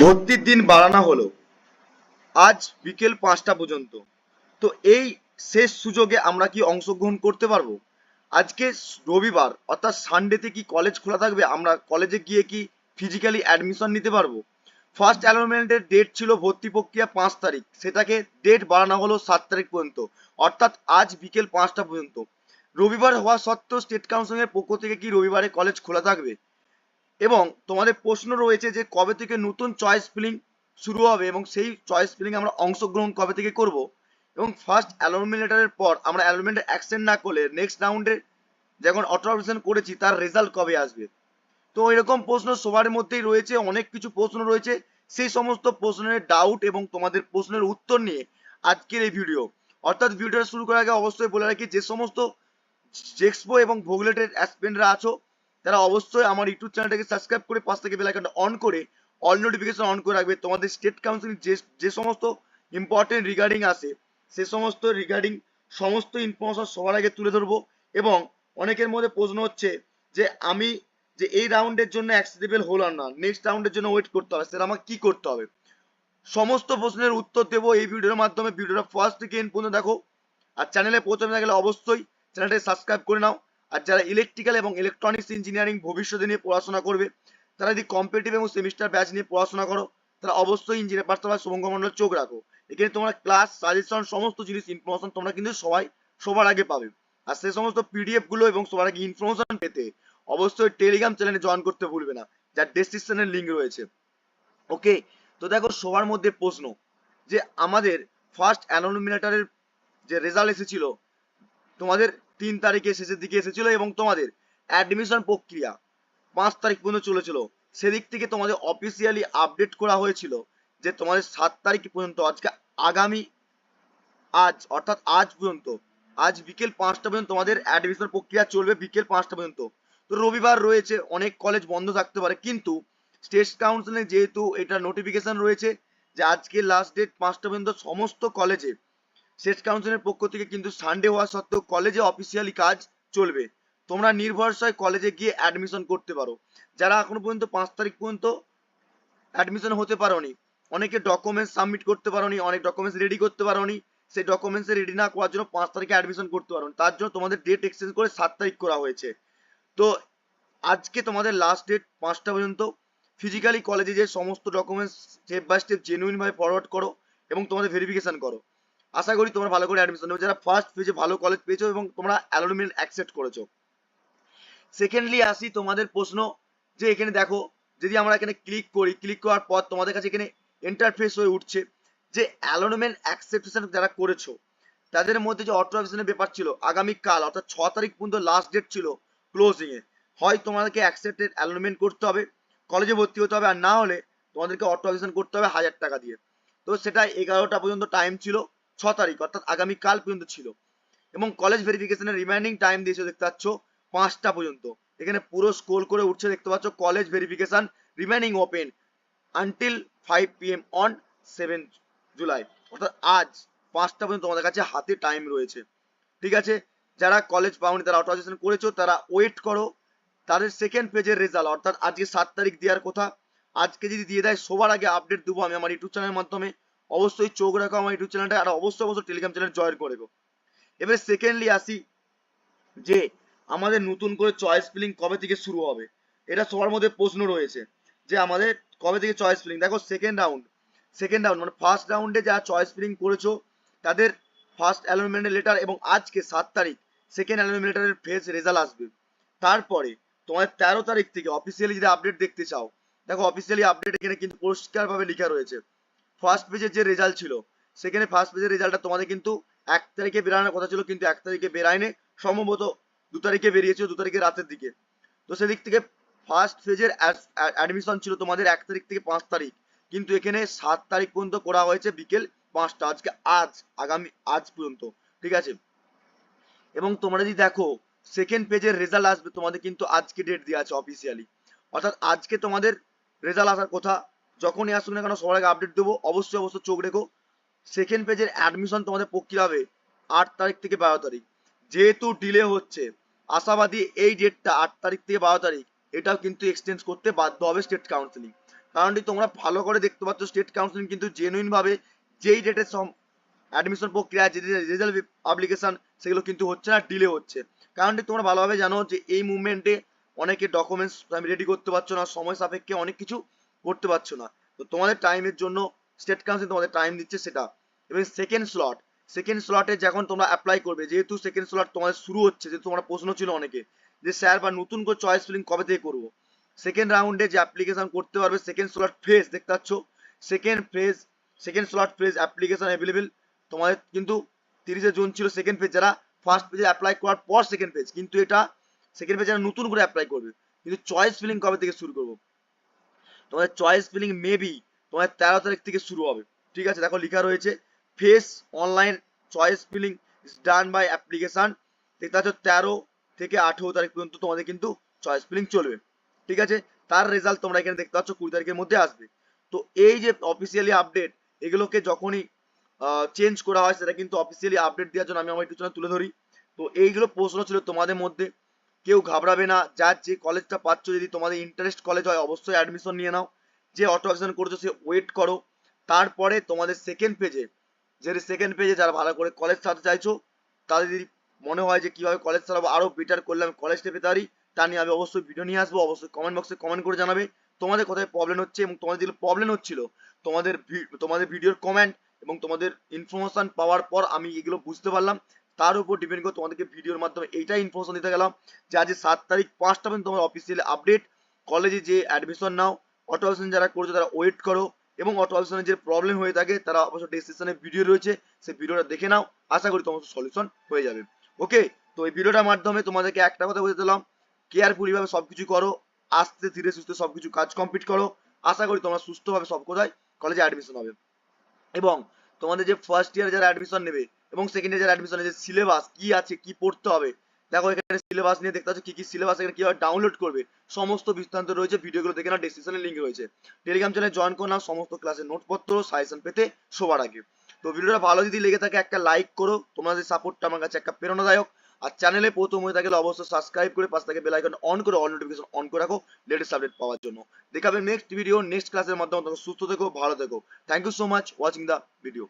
ভর্তির দিন বাড়ানো হলো। আজ বিকেল পাঁচটা পর্যন্ত। তো এই শেষ সুযোগে আমরা কি অংশগ্রহণ করতে পারব? আজকে রবিবার, অর্থাৎ সানডেতে কি কলেজ খোলা থাকবে? আমরা কলেজে গিয়ে কি ফিজিক্যালি অ্যাডমিশন নিতে পারব? ফার্স্ট অ্যালোনমেন্টের ডেট ছিল ভর্তি প্রক্রিয়া পাঁচ তারিখ। সেটাকে ডেট বাড়ানো হলো সাত তারিখ পর্যন্ত। অর্থাৎ আজ বিকেল পাঁচটা পর্যন্ত। রবিবার হওয়া সত্ত্বেও স্টেট কাউন্সিলের পক্ষ থেকে কি রবিবারে কলেজ খোলা থাকবে? এবং তোমাদের প্রশ্ন রয়েছে যে কবে থেকে নতুন চয়েস ফিলিং শুরু হবে এবং সেই চয়েস ফিলিং আমরা অংশগ্রহণ কবে থেকে করব। এবং ফার্স্ট অ্যালোনমেন্ট লেটারের পর আমরা অ্যালোনমেন্টে অ্যাকসেন্ট না করলে নেক্সট রাউন্ডে যখন অটোরাইজেশন করেছি তার রেজাল্ট কবে আসবে? তো এরকম প্রশ্ন সবার মধ্যেই রয়েছে, অনেক কিছু প্রশ্ন রয়েছে। সেই সমস্ত প্রশ্নের ডাউট এবং তোমাদের প্রশ্নের উত্তর নিয়ে আজকের এই ভিডিও অর্থাৎ ভিডিওটা শুরু করার আগে অবশ্যই বলে রাখি যে সমস্ত জেক্সপো এবং ভোগলেটের অ্যাসপেন্টরা আছো তারা অবশ্যই আমার ইউটিউব চ্যানেলটাকে সাবস্ক্রাইব করে পাশ থেকে বেল আইকনটা অন করে অল নোটিফিকেশন অন করে রাখবে। তোমাদের স্টেট কাউন্সিল যে যে সমস্ত ইম্পর্টেন্ট রিগার্ডিং আছে, সে সমস্ত রিগার্ডিং সমস্ত ইনফরমেশন সবার আগে তুলে ধরবো এবং অনেকের মধ্যে প্রশ্ন হচ্ছে যে আমি যে এই রাউন্ডের জন্য অ্যাক্সেসিবল হলাম না নেক্সট রাউন্ডের জন্য ওয়েট করতে হবে, সেটা আমাকে কি করতে হবে? সমস্ত প্রশ্নের উত্তর দেবো এই ভিডিওর মাধ্যমে ভিডিওটা ফার্স্ট থেকে এন্ড পর্যন্ত দেখো। আর চ্যানেলে না গেলে অবশ্যই চ্যানেলটাকে সাবস্ক্রাইব করে নাও। আর যারা ইলেকট্রিক্যাল এবং ইলেকট্রনিক্স ইঞ্জিনিয়ারিং ভবিষ্যতে নিয়ে পড়াশোনা করবে, তারা যদি কম্পিটিভ এবং সেমিস্টার ব্যাচ নিয়ে পড়াশোনা করো, তারা অবশ্যই ইঞ্জিনিয়ার পাঠশালা শুভঙ্গ মন্ডল চোখ রাখো। এখানে তোমরা ক্লাস সাজেশন সমস্ত জিনিস ইনফরমেশন তোমরা কিন্তু সবাই সবার আগে পাবে। আর সেই সমস্ত পিডিএফগুলো এবং সবার আগে ইনফরমেশন পেতে অবশ্যই টেলিগ্রাম চ্যানেলে জয়েন করতে ভুলবে না, যার ডেসক্রিপশনের লিঙ্ক রয়েছে। ওকে তো দেখো, সবার মধ্যে প্রশ্ন যে আমাদের ফার্স্ট অ্যানোমিনেটারের যে রেজাল্ট এসেছিল, তোমাদের তিন তারিখে শেষের দিকে এসেছিল এবং তোমাদের অ্যাডমিশন প্রক্রিয়া পাঁচ তারিখ পর্যন্ত চলেছিল। সেদিক থেকে তোমাদের অফিসিয়ালি আপডেট করা হয়েছিল যে তোমাদের সাত তারিখ পর্যন্ত, আজকে আগামী আজ, অর্থাৎ আজ পর্যন্ত, আজ বিকেল পাঁচটা পর্যন্ত তোমাদের অ্যাডমিশন প্রক্রিয়া চলবে বিকেল পাঁচটা পর্যন্ত। তো রবিবার রয়েছে, অনেক কলেজ বন্ধ থাকতে পারে, কিন্তু স্টেট কাউন্সিলে যেহেতু এটা নোটিফিকেশন রয়েছে যে আজকে লাস্ট ডেট পাঁচটা পর্যন্ত সমস্ত কলেজে স্টেট কাউন্সিলের পক্ষ থেকে কিন্তু সানডে হওয়া সত্ত্বেও কলেজে অফিসিয়ালি কাজ চলবে। তোমরা নির্ভরসায় কলেজে গিয়ে অ্যাডমিশন করতে পারো। যারা এখনও পর্যন্ত পাঁচ তারিখ পর্যন্ত অ্যাডমিশন হতে পারোনি, অনেকে ডকুমেন্টস সাবমিট করতে পারোনি, অনেক ডকুমেন্টস রেডি করতে পারোনি, সেই ডকুমেন্টস রেডি না করার জন্য পাঁচ তারিখে অ্যাডমিশন করতে পারো তার জন্য তোমাদের ডেট এক্সচেঞ্জ করে সাত তারিখ করা হয়েছে। তো আজকে তোমাদের লাস্ট ডেট পাঁচটা পর্যন্ত। ফিজিক্যালি কলেজে যে সমস্ত documents step by step genuine ভাবে ফরওয়ার্ড করো এবং তোমাদের ভেরিফিকেশন করো। আশা করি তোমরা ভালো করে অ্যাডমিশন নেবে। যারা ফার্স্ট পেজে ভালো কলেজ পেয়েছ এবং তোমরা অ্যালোনমেন্ট অ্যাকসেপ্ট করেছ। সেকেন্ডলি আসি তোমাদের প্রশ্ন যে এখানে দেখো, যদি আমরা এখানে ক্লিক করি ক্লিক করার পর তোমাদের কাছে এখানে ইন্টারফেস হয়ে উঠছে যে অ্যালোনমেন্ট অ্যাকসেপ্টেশন যারা করেছ, তাদের মধ্যে যে অটো অটোরাইজেশনের ব্যাপার ছিল, আগামীকাল অর্থাৎ ছ তারিখ পর্যন্ত লাস্ট ডেট ছিল ক্লোজিং এ। হয় তোমাদেরকে অ্যাকসেপ্টেড অ্যালোনমেন্ট করতে হবে কলেজে ভর্তি হতে হবে আর না হলে তোমাদেরকে অটো অটোরাইজেশন করতে হবে হাজার টাকা দিয়ে। তো সেটা এগারোটা পর্যন্ত টাইম ছিল। ছ তারিখ, অর্থাৎ আগামীকাল পর্যন্ত ছিল। এবং কলেজ ভেরিফিকেশনের রিমাইন্ডিং টাইম দিয়েছে, দেখতে পাচ্ছ, পাঁচটা পর্যন্ত। এখানে পুরো স্ক্রোল করে উঠছে, দেখতে পাচ্ছ college verification remaining open until five PM on seven July অর্থাৎ আজ পাঁচটা পর্যন্ত তোমাদের কাছে হাতে টাইম রয়েছে। ঠিক আছে? যারা কলেজ পাওনি, তারা অটোরাইজেশন করেছ, তারা ওয়েট করো। তাদের সেকেন্ড পেজের রেজাল্ট অর্থাৎ আজকে সাত তারিখ দেওয়ার কথা। আজকে যদি দিয়ে দেয়, সবার আগে আপডেট দেবো আমি আমার ইউটিউব চ্যানেলের মাধ্যমে। অবশ্যই চোখ রাখো আমার ইউটিউব চ্যানেলটা আর অবশ্যই অবশ্যই টেলিগ্রাম চ্যানেল জয়েন করে এবারে সেকেন্ডলি আসি যে আমাদের নতুন করে চয়েস ফিলিং কবে থেকে শুরু হবে? এটা সবার মধ্যে প্রশ্ন রয়েছে যে আমাদের কবে থেকে চয়েস ফিলিং দেখো সেকেন্ড রাউন্ড সেকেন্ড রাউন্ড মানে ফার্স্ট রাউন্ডে যারা চয়েস ফিলিং করেছ, তাদের ফার্স্ট অ্যালোনমেন্টের লেটার এবং আজকে সাত তারিখ সেকেন্ড অ্যালোনমেন্ট লেটারের ফেজ রেজাল্ট আসবে। তারপরে তোমাদের তেরো তারিখ থেকে অফিসিয়ালি যদি আপডেট দেখতে চাও, দেখো অফিসিয়ালি আপডেট এখানে কিন্তু পরিষ্কারভাবে লেখা রয়েছে। ফার্স্ট পেজের যে রেজাল্ট ছিল, সেখানে ফার্স্ট পেজের রেজাল্টটা তোমাদের কিন্তু এক তারিখে বেরানোর কথা ছিল, কিন্তু এক তারিখে বেরায়নি, সম্ভবত দু তারিখে বেরিয়েছিল দু তারিখে রাতের দিকে। তো সেদিক থেকে ফার্স্ট ফেজের অ্যাডমিশন ছিল তোমাদের এক তারিখ থেকে পাঁচ তারিখ, কিন্তু এখানে সাত তারিখ পর্যন্ত করা হয়েছে বিকেল পাঁচটা, আজকে আজ, আগামী, আজ পর্যন্ত, ঠিক আছে? এবং তোমরা যদি দেখো সেকেন্ড পেজের রেজাল্ট আসবে তোমাদের কিন্তু আজকে ডেট দেওয়া আছে অফিসিয়ালি অর্থাৎ আজকে তোমাদের রেজাল্ট আসার কথা যখনই আসুক না কেন সবার আগে আপডেট দেবো। অবশ্যই অবশ্যই চোখ রেখো। সেকেন্ড পেজের অ্যাডমিশন তোমাদের প্রক্রিয়া হবে আট তারিখ থেকে বারো তারিখ। যেহেতু ডিলে হচ্ছে, আশাবাদী এই ডেটটা আট তারিখ থেকে বারো তারিখ, এটাও কিন্তু এক্সটেন্স করতে বাধ্য হবে স্টেট কাউন্সিলিং কারণ কি, তোমরা ভালো করে দেখতে পাচ্ছ স্টেট কাউন্সিলিং কিন্তু জেনুইন ভাবে যেই ডেটে অ্যাডমিশন প্রক্রিয়া যে রেজাল্ট পাবলিকেশন সেগুলো কিন্তু হচ্ছে না ডিলে হচ্ছে। কারণ কি, তোমরা ভালোভাবে জানো যে এই মুভমেন্টে অনেকে ডকুমেন্টস রেডি করতে পারছ না, সময় সাপেক্ষে অনেক কিছু করতে পারছ না। তো তোমাদের টাইমের জন্য স্টেট কাউন্সিল তোমাদের টাইম দিচ্ছে সেটা। এবং সেকেন্ড স্লট সেকেন্ড স্লটে যখন তোমরা অ্যাপ্লাই করবে, যেহেতু সেকেন্ড স্লট তোমাদের শুরু হচ্ছে, যেহেতু তোমার প্রশ্ন ছিল অনেকে, যে স্যার বা নতুন করে চয়েস ফিলিং কবে থেকে করব? সেকেন্ড রাউন্ডে যে অ্যাপ্লিকেশন করতে পারবে সেকেন্ড স্লট ফেজ দেখতে পাচ্ছ? Second phase second slot phase application available তোমাদের কিন্তু তিরিশে জুন ছিল সেকেন্ড ফেজ যারা ফার্স্ট পেজে অ্যাপ্লাই করার পর সেকেন্ড পেজ কিন্তু এটা সেকেন্ড পেজ যারা নতুন করে অ্যাপ্লাই করবে, কিন্তু চয়েস ফিলিং কবে থেকে শুরু করব? তোমাদের চয়েস ফিলিং মেবি তোমাদের তেরো তারিখ থেকে শুরু হবে। ঠিক আছে? দেখো লেখা রয়েছে phase online choice filling is done by application দেখতে পাচ্ছ, তেরো থেকে আঠেরো তারিখ পর্যন্ত তোমাদের কিন্তু চয়েস ফিলিং চলবে। ঠিক আছে? তার রেজাল্ট তোমরা এখানে দেখতে পাচ্ছ, কুড়ি তারিখের মধ্যে আসবে। তো এই যে অফিসিয়ালি আপডেট এগুলোকে যখনই চেঞ্জ করা হয়, সেটা কিন্তু অফিসিয়ালি আপডেট দেওয়ার জন্য আমি আমার একটু তুলে ধরি। তো এইগুলো প্রশ্ন ছিল তোমাদের মধ্যে। কেউ ঘাবড়াবে না। যার যে কলেজটা পাচ্ছ, যদি তোমাদের ইন্টারেস্ট কলেজ হয়, অবশ্যই অ্যাডমিশন নিয়ে নাও। যে অটো অ্যাকশন করছ, সে ওয়েট করো। তারপরে তোমাদের সেকেন্ড পেজে যে সেকেন্ড পেজে যারা ভালো করে কলেজ ছাড়তে চাইছো, তাদের যদি মনে হয় যে কীভাবে কলেজ চালাবো আরও বেটার করলে আমি কলেজটা পেতে পারি, তা নিয়ে আমি অবশ্যই ভিডিও নিয়ে আসব। অবশ্যই কমেন্ট বক্সে কমেন্ট করে জানাবে। তোমাদের কোথায় প্রবলেম হচ্ছে এবং তোমাদের যেগুলো প্রবলেম হচ্ছিল, তোমাদের তোমাদের ভিডিওর কমেন্ট এবং তোমাদের ইনফরমেশন পাওয়ার পর আমি এগুলো বুঝতে পারলাম। তার উপর ডিপেন্ড করে তোমাদেরকে ভিডিওর মাধ্যমে এইটাই ইনফরমেশন দিতে গেলাম যে আজ সাত তারিখ পাঁচটা পর্যন্ত তোমার অফিসিয়াল আপডেট কলেজে যে অ্যাডমিশন নাও অটো অপশন যারা করছ তারা ওয়েট করো এবং অটো অপশনে যে প্রবলেম হয়ে থাকে তারা অবশ্য ডিসক্রিপশনে ভিডিও রয়েছে, সেই ভিডিওটা দেখে নাও। আশা করি তোমার সলিউশন হয়ে যাবে। ওকে তো এই ভিডিওটার মাধ্যমে তোমাদেরকে একটা কথা বলে দিলাম কেয়ারফুলি ভাবে সবকিছু করো, আস্তে ধীরে সুস্থে সবকিছু কাজ কমপ্লিট করো। আশা করি তোমরা সুস্থভাবে সব কোথায় কলেজে অ্যাডমিশন হবে। এবং তোমাদের যে ফার্স্ট ইয়ার যারা অ্যাডমিশন নেবে এবং সেকেন্ড ইয়ার যারা অ্যাডমিশন যে সিলেবাস কি আছে, কি পড়তে হবে, দেখো এখানে সিলেবাস নিয়ে দেখতে পাচ্ছ কি কি সিলেবাস এখানে কীভাবে ডাউনলোড করবে, সমস্ত বিস্তান্ত রয়েছে ভিডিওগুলো দেখে নাও ডেসক্রিপশনে লিঙ্ক রয়েছে। টেলিগ্রাম চ্যানেলে জয়েন করে নাও, সমস্ত ক্লাসের নোটপত্র সাজেশন পেতে সবার আগে। তো ভিডিওটা ভালো যদি লেগে থাকে, একটা লাইক করো, তোমাদের সাপোর্টটা আমার কাছে একটা প্রেরণাদায়ক। আর চ্যানেলে প্রথম হয়ে থাকলে অবশ্যই সাবস্ক্রাইব করে পাশ থেকে বেল আইকন অন করে অল নোটিফিকেশন অন করে রাখো লেটেস্ট আপডেট পাওয়ার জন্য। দেখাবে নেক্সট ভিডিও নেক্সট ক্লাসের মাধ্যমে তোমরা সুস্থ থেকো, ভালো থেকো। Thank you so much watching the video